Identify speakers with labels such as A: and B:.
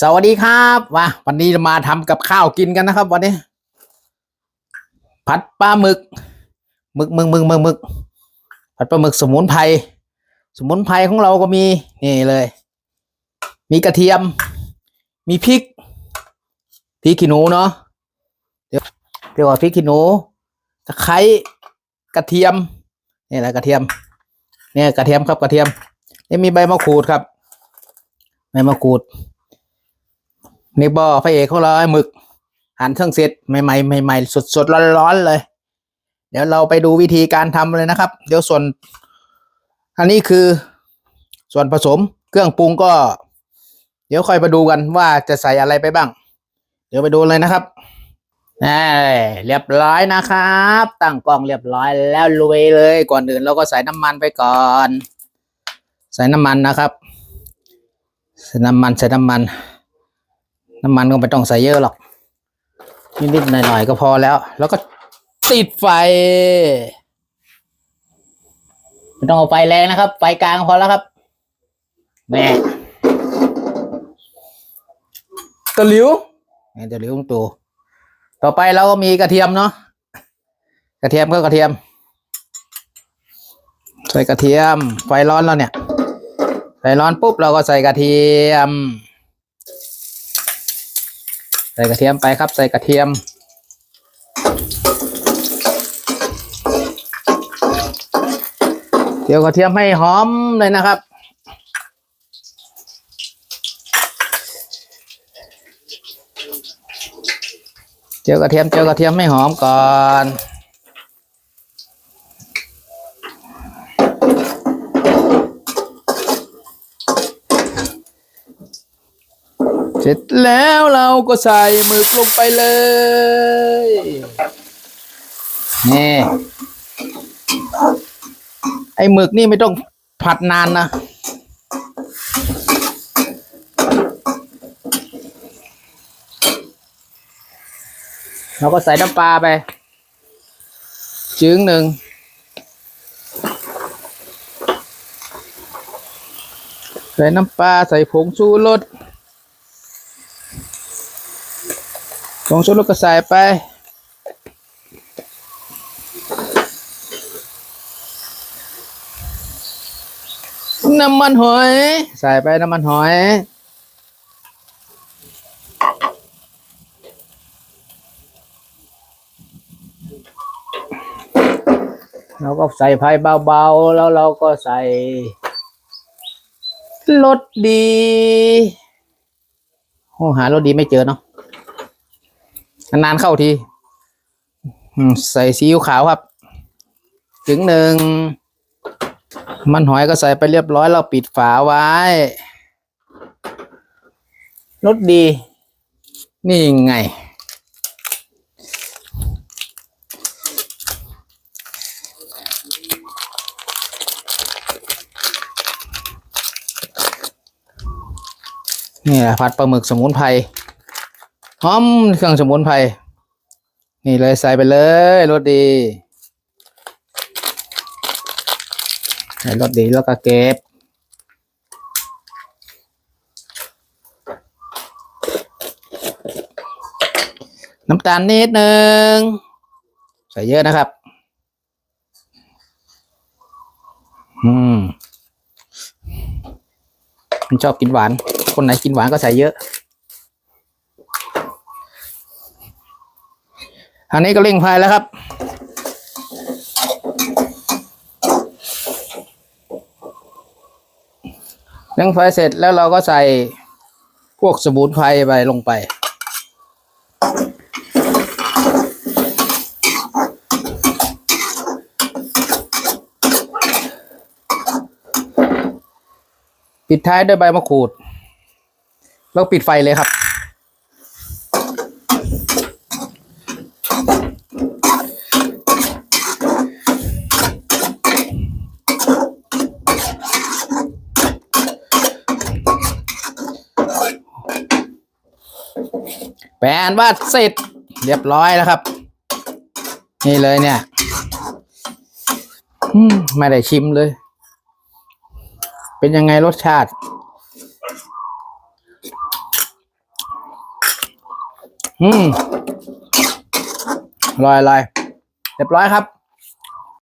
A: สวัสดีครับมาวันนี้มาทำกับข้าวกินกันนะครับ วันนี้ ผัดปลาหมึกหมึกหมึกหมึกหมึกหมึกผัดปลาหมึกสมุนไพรสมุนไพรของเราก็มีนี่เลย มีกระเทียม มีพริกพริกขี้หนูเนาะเดี๋ยวเดี๋ยวก่อนพริกขี้หนูตะไคร้กระเทียมนี่แหละกระเทียมเนี่ยกระเทียมครับกระเทียมนี่มีใบมะกรูดครับใบมะกรูด นี่บอพระเอกของเราไอ้หมึกหั่นเครื่องเสร็จใหม่ๆใหม่ๆสดๆร้อนๆเลย เดี๋ยวเราไปดูวิธีการทำเลยนะครับ เดี๋ยวส่วน อันนี้คือส่วนผสมเครื่องปรุงก็ เดี๋ยวค่อยมาดูกันว่าจะใส่อะไรไปบ้าง เดี๋ยวไปดูเลยนะครับนี่เรียบร้อยนะครับ ตั้งกล้องเรียบร้อยแล้วลุยเลยก่อนอื่นเราก็ใส่น้ำมันไปก่อน ใส่น้ำมันนะครับ ใส่น้ำมันใส่น้ำมัน น้ำมันก็ไม่ต้องใส่เยอะหรอก นิดๆหน่อยๆก็พอแล้ว แล้วก็ติดไฟไม่ต้องเอาไฟแรงนะครับ ไฟกลางพอแล้วครับแม่ตะหลิวนี่ตะหลิวองตัวต่อไปเราก็มีกระเทียมเนาะกระเทียมก็กระเทียมใส่กระเทียม ไฟร้อนแล้วเนี่ย ไฟร้อนปุ๊บเราก็ใส่กระเทียม ใส่กระเทียมไปครับ ใส่กระเทียม เดี๋ยวกระเทียมให้หอมเลยนะครับ เจียวกระเทียมเจียวกระเทียมให้หอมก่อน เสร็จแล้วเราก็ใส่หมึกลงไปเลย นี่ ไอ้หมึกนี่ไม่ต้องผัดนานนะเราก็ใส่น้ำปลาไป จึงหนึ่ง ใส่น้ำปลาใส่ผงชูรส ผงชูรสก็ใส่ไป น้ำมันหอย ใส่ไปน้ำมันหอยเราก็ใส่ไฟเบาๆ แล้วเราก็ใส่รสดีโอหารสดีไม่เจอเนาะ นานๆเข้าทีใส่ซีอิ๊วขาวครับ ถึงหนึ่ง มันหอยก็ใส่ไปเรียบร้อยเราปิดฝาไว้รสดี นี่ไง นี่แหละผัดปลาหมึกสมุนไพร หอมเครื่องสมุนไพรนี่เลยใส่ไปเลยรสดีใส่รสดีแล้วก็เก็บน้ำตาลนิดนึง ใส่เยอะนะครับ อืมมันชอบกินหวาน คนไหนกินหวานก็ใส่เยอะ อันนี้ก็เร่งไฟแล้วครับ เร่งไฟเสร็จแล้วเราก็ใส่พวกสมุนไพรไปลงไป ปิดท้ายด้วยใบมะกรูด แล้วปิดไฟเลยครับ แปลนว่าเสร็จเรียบร้อยแล้วครับ นี่เลยเนี่ยมไม่ได้ชิมเลย เป็นยังไงรสชาติ อืมอร่อยอร่อยเรียบร้อยครับ